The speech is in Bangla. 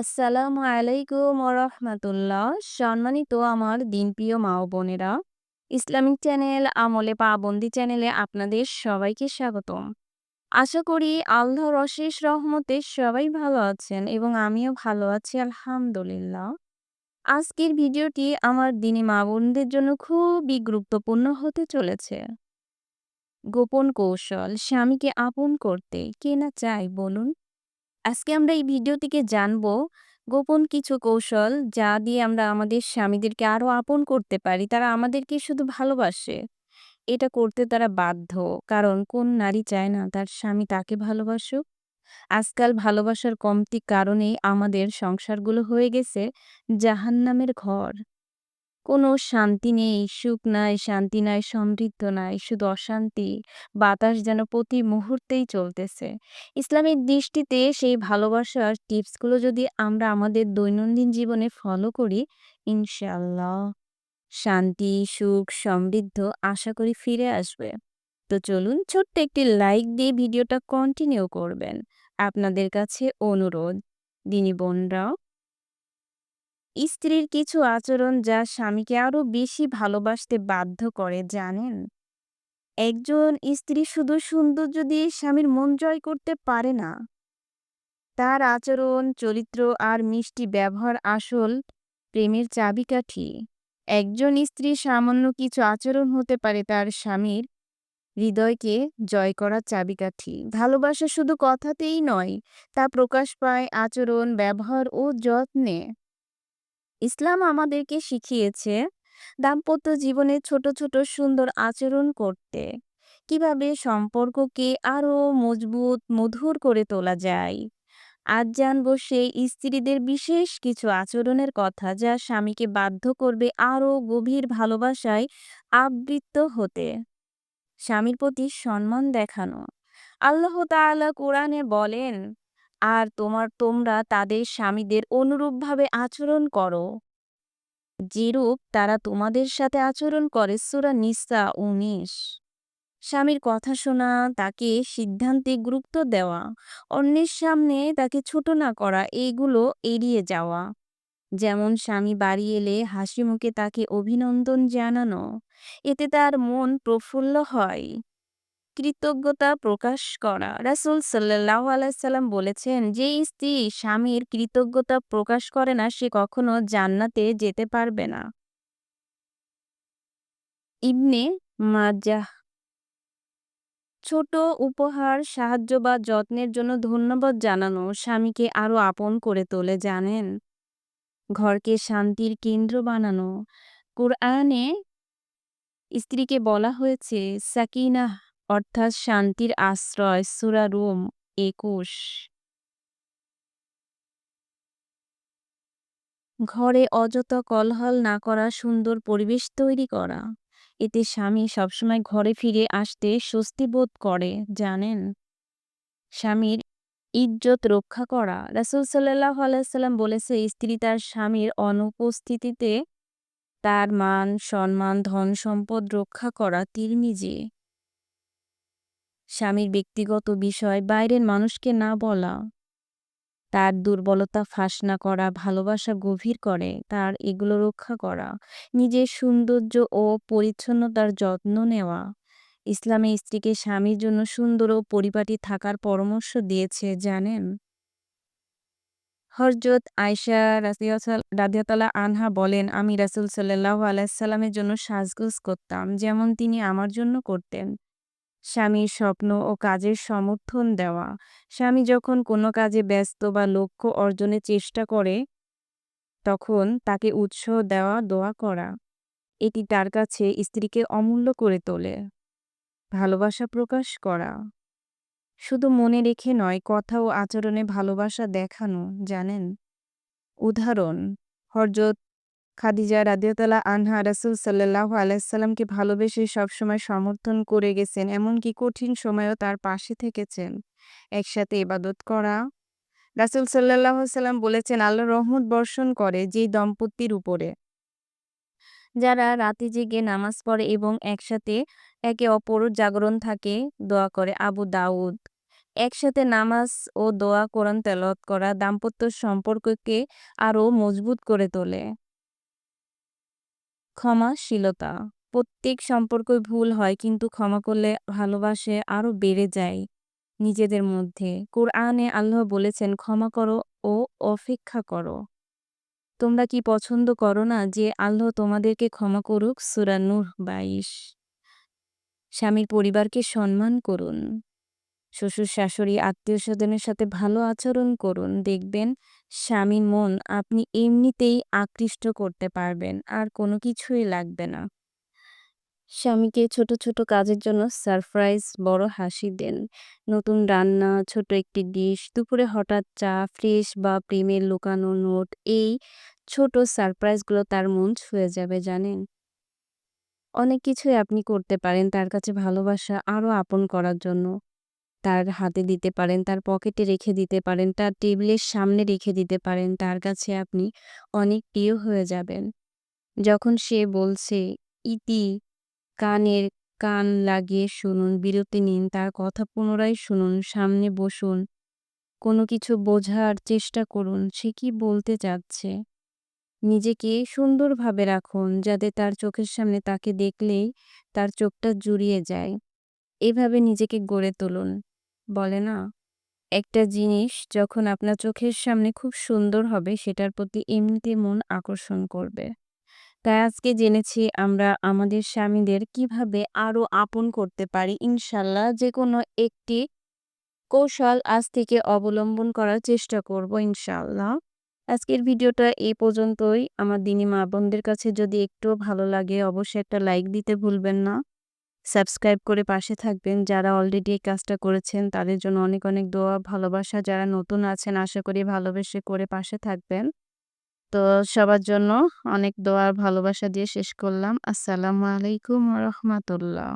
আসসালামু আলাইকুম ওরহমাতুল্লাহ সম্মানিত আমার দিনপ্রিয় মা ও বোনেরা ইসলামিক চ্যানেল আমলে পাবন্দি চ্যানেলে আপনাদের সবাইকে স্বাগতম। আশা করি আল্লাহর অশেষ রহমতে সবাই ভালো আছেন এবং আমিও ভালো আছি, আলহামদুলিল্লাহ। আজকের ভিডিওটি আমার দিনী মা বোনদের জন্য খুবই গুরুত্বপূর্ণ হতে চলেছে। গোপন কৌশল, স্বামীকে আপন করতে কে না চায় বলুন? আজকে আমরা এই ভিডিও থেকে জানব গোপন কিছু কৌশল যা দিয়ে আমরা আমাদের স্বামীদেরকে আরও আপন করতে পারি। তারা আমাদেরকে শুধু ভালোবাসে। এটা করতে তারা বাধ্য। কারণ কোন নারী চায় না তার স্বামী তাকে ভালোবাসুক? আজকাল ভালোবাসার কমতি কারণেই আমাদের সংসারগুলো হয়ে গেছে জাহান্নামের ঘর। কোনো শান্তি নেই, সুখ নাই, শান্তি নাই, সমৃদ্ধ নাই, শুধু অশান্তি। বাতাস যেন প্রতি মুহূর্তেই চলতেছে। ইসলামের দৃষ্টিতে সেই ভালোবাসার টিপসগুলো যদি আমরা আমাদের দৈনন্দিন জীবনে ফলো করি, ইনশাল্লাহ শান্তি, সুখ, সমৃদ্ধ আশা করি ফিরে আসবে। তো চলুন ছোট্ট একটি লাইক দিয়ে ভিডিওটা কন্টিনিউ করবেন। আপনাদের কাছে অনুরোধ, দিনী বোনরাও স্ত্রীর কিছু আচরণ যা স্বামীকে আরও বেশি ভালোবাসতে বাধ্য করে, জানেন? একজন স্ত্রী শুধু সৌন্দর্য দিয়ে স্বামীর মন জয় করতে পারে না। তার আচরণ, চরিত্র আর মিষ্টি ব্যবহার আসল প্রেমের চাবিকাঠি। একজন স্ত্রী সামান্য কিছু আচরণ হতে পারে তার স্বামীর হৃদয়কে জয় করার চাবিকাঠি। ভালোবাসা শুধু কথাতেই নয়, তা প্রকাশ পায় আচরণ, ব্যবহার ও যত্নে। ইসলাম আমাদেরকে শিখিয়েছে দাম্পত্য জীবনে ছোট ছোট, সুন্দর আচরণ করতে। কীভাবে সম্পর্ককে আরও মজবুত, মধুর করে তোলা যায়। আজ জানব সেই স্ত্রীদের বিশেষ কিছু আচরণের কথা যা স্বামীকে বাধ্য করবে আরও গভীর ভালোবাসায় আবৃত্ত হতে। স্বামীর প্রতি সম্মান দেখানো। আল্লাহ তাআলা কোরআনে বলেন আর তোমার, তোমরা তাদের স্বামীদের অনুরূপভাবে আচরণ করো। যেরূপ তারা তোমাদের সাথে আচরণ করে সুরা নিসা উনিশ। স্বামীর কথা শোনা, তাকে সিদ্ধান্তে গুরুত্ব দেওয়া, অন্যের সামনে তাকে ছোট না করা এইগুলো এড়িয়ে যাওয়া। যেমন স্বামী বাড়ি এলে হাসি মুখে তাকে অভিনন্দন জানানো, এতে তার মন প্রফুল্ল হয়। কৃতজ্ঞতা প্রকাশ করা। রাসুল সাল্লাহ আলাইসাল্লাম বলেছেন, যে স্ত্রী স্বামীর কৃতজ্ঞতা প্রকাশ করে না, সে কখনো জান্নাতে যেতে পারবে না। ইবনে মাজাহ। ছোট উপহার, সাহায্য বা যত্নের জন্য ধন্যবাদ জানানো স্বামীকে আরও আপন করে তোলে, জানেন? ঘরকে শান্তির কেন্দ্র বানানো। কোরআনে স্ত্রীকে বলা হয়েছে, সাকিনাহ অর্থাৎ শান্তির আশ্রয়, সুরা রুম একুশ। ঘরে অযথা কলহল না করা, সুন্দর পরিবেশ তৈরি করা। এতে স্বামী সবসময় ঘরে ফিরে আসতে স্বস্তি বোধ করে, জানেন? স্বামীর ইজ্জত রক্ষা করা। রাসুল সাল্লাহ আলাইসাল্লাম বলেছে, স্ত্রী তার স্বামীর অনুপস্থিতিতে তার মান, সম্মান ধন সম্পদ রক্ষা করা তিরমিজি। স্বামীর ব্যক্তিগত বিষয় বাইরের মানুষকে না বলা। তার দুর্বলতা ফাঁস না করা, ভালোবাসা গভীর করে, তার এগুলো রক্ষা করা, নিজের সৌন্দর্য ও পরিচ্ছন্নতার যত্ন নেওয়া। ইসলামে স্ত্রীকে স্বামীর জন্য সুন্দর ও পরিপাটি থাকার পরামর্শ দিয়েছে, জানেন? হরজত আয়সা রাদিয়াতালা আনহা বলেন, আমি রাসুল সাল্লাহ আলাইসাল্লামের জন্য সাজগোজ করতাম, যেমন তিনি আমার জন্য করতেন। স্বামীর স্বপ্ন ও কাজের সমর্থন দেওয়া। স্বামী যখন কোনো কাজে ব্যস্ত বা লক্ষ্য অর্জনের চেষ্টা করে, তখন তাকে উৎসাহ দেওয়া, দোয়া করা। এটি তার কাছে স্ত্রীকে অমূল্য করে তোলে। ভালোবাসা প্রকাশ করা। শুধু মনে রেখে নয়, কথা ও আচরণে ভালোবাসা দেখানো, জানেন? উদাহরণ, হরজত খাদিজা রাদিয়াতালা আনহা রাসুল সাল্লাহ আলাইসাল্লামকে ভালোবেসে সবসময় সমর্থন করে গেছেন, এমনকি কঠিন সময়ও তার পাশে থেকেছেন। একসাথে ইবাদত করা। রাসুল সাল্লাহ সাল্লাম বলেছেন, আল্লাহ রহমত বর্ষণ করে যেই দম্পতির উপরে। যারা রাতে জেগে নামাজ পড়ে এবং একসাথে একে অপর জাগরণ থাকে, দোয়া করে আবু দাউদ। একসাথে নামাজ ও দোয়া কোরআন তেলাওয়াত করা দাম্পত্য সম্পর্ককে আরও মজবুত করে তোলে। ক্ষমাশীলতা। প্রত্যেক সম্পর্কই ভুল হয়, কিন্তু ক্ষমা করলে ভালোবাসে আরও বেড়ে যায় নিজেদের মধ্যে। কোরআনে আল্লাহ বলেছেন, ক্ষমা করো ও অপেক্ষা করো। তোমরা কি পছন্দ করো না যে আল্লাহ তোমাদেরকে ক্ষমা করুক? সুরা নূহ বাইশ। স্বামীর পরিবারকে সম্মান করুন। শ্বশুর শাশুড়ি, আত্মীয় স্বজনের সাথে ভালো আচরণ করুন। দেখবেন স্বামীর মন আপনি এমনিতেই আকৃষ্ট করতে পারবেন, আর কোনো কিছুই লাগবে না। স্বামীকে ছোট ছোট কাজের জন্য সারপ্রাইজ বড় হাসি দেন। নতুন রান্না, ছোট একটি ডিশ দুপুরে হঠাৎ চা ফ্রেশ বা প্রেমের লুকানো নোট এই ছোট সারপ্রাইজগুলো তার মন ছুঁয়ে যাবে, জানেন? অনেক কিছুই আপনি করতে পারেন তার কাছে ভালোবাসা আরও আপন করার জন্য। তার হাতে দিতে পারেন, তার পকেটে রেখে দিতে পারেন, তার টেবিলের সামনে রেখে দিতে পারেন, তার কাছে আপনি অনেক প্রিয় হয়ে যাবেন। যখন সে বলছে, ইতি কানের কান লাগিয়ে শুনুন, বিরতি নিন, তার কথা পুনরায় শুনুন, সামনে বসুন, কোনো কিছু বোঝার চেষ্টা করুন, সে কি বলতে চাচ্ছে? নিজেকে সুন্দরভাবে রাখুন, যাতে তার চোখের সামনে তাকে দেখলেই তার চোখটা জুড়িয়ে যায়। এভাবে নিজেকে গড়ে তুলুন। বলে না? একটা জিনিস যখন আপনার চোখের সামনে খুব সুন্দর হবে, সেটার প্রতি এমনিতে মন আকর্ষণ করবে। তাই আজকে জেনেছি আমরা আমাদের স্বামীদের কীভাবে আরও আপন করতে পারি। ইনশাল্লাহ যে কোনো একটি কৌশল আজ থেকে অবলম্বন করার চেষ্টা করব ইনশাল্লাহ। আজকের ভিডিওটা এই পর্যন্তই। আমার দিনী মা বোনদের কাছে যদি একটু ভালো লাগে, অবশ্যই একটা লাইক দিতে ভুলবেন না। সাবস্ক্রাইব করে পাশে থাকবেন। যারা অলরেডি এই কাজটা করেছেন, তাদের জন্য অনেক অনেক দোয়া, ভালোবাসা। যারা নতুন আছেন, আশা করি ভালোবেসে করে পাশে থাকবেন। তো সবার জন্য অনেক দোয়ার ভালোবাসা দিয়ে শেষ করলাম। আসসালামু আলাইকুম রহমতুল্লাহ।